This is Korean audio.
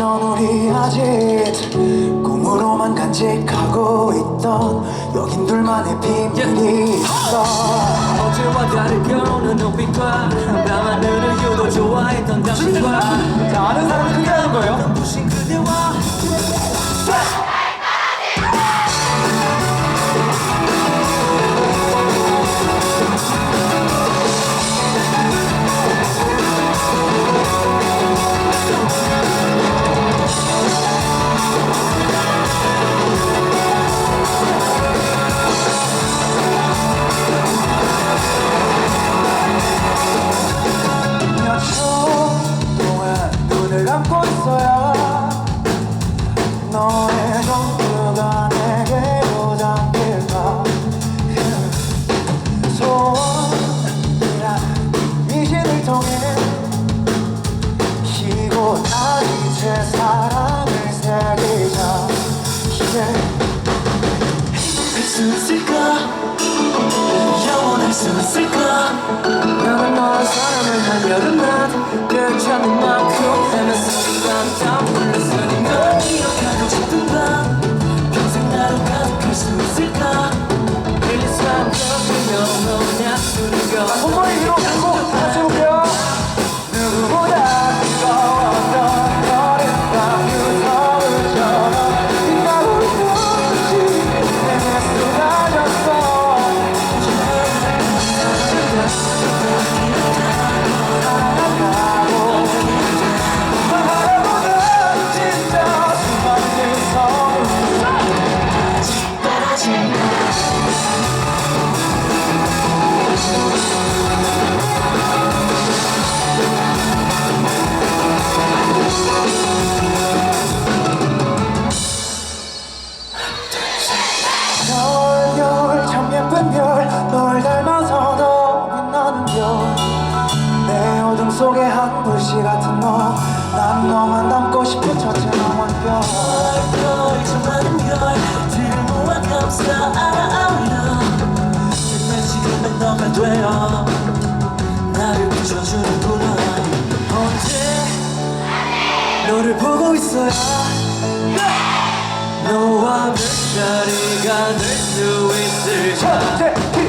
없던 우리 아직 꿈으로만 간직하고 있던 여긴 둘만의 비밀이 있어. 어제와 다르게 오는 눈빛과 눈을 유도 좋아했던 당신과 자, 아는 사람이 그게 하는 거예요? 눈부신 그대와 수 있을까? 나는 너의 사랑을 한 여름낮 괜찮은 만큼 헤맸으니까 다 불렀으니까 널 기억하고 싶은 밤 평생 나로 가득할 수 있을까? 일상 겪으며 넌 약속을 걸 손머리 위 되어 나를 비춰주는구나. 언제 너를 보고 있어야 너와 별자리가 될 수 있을까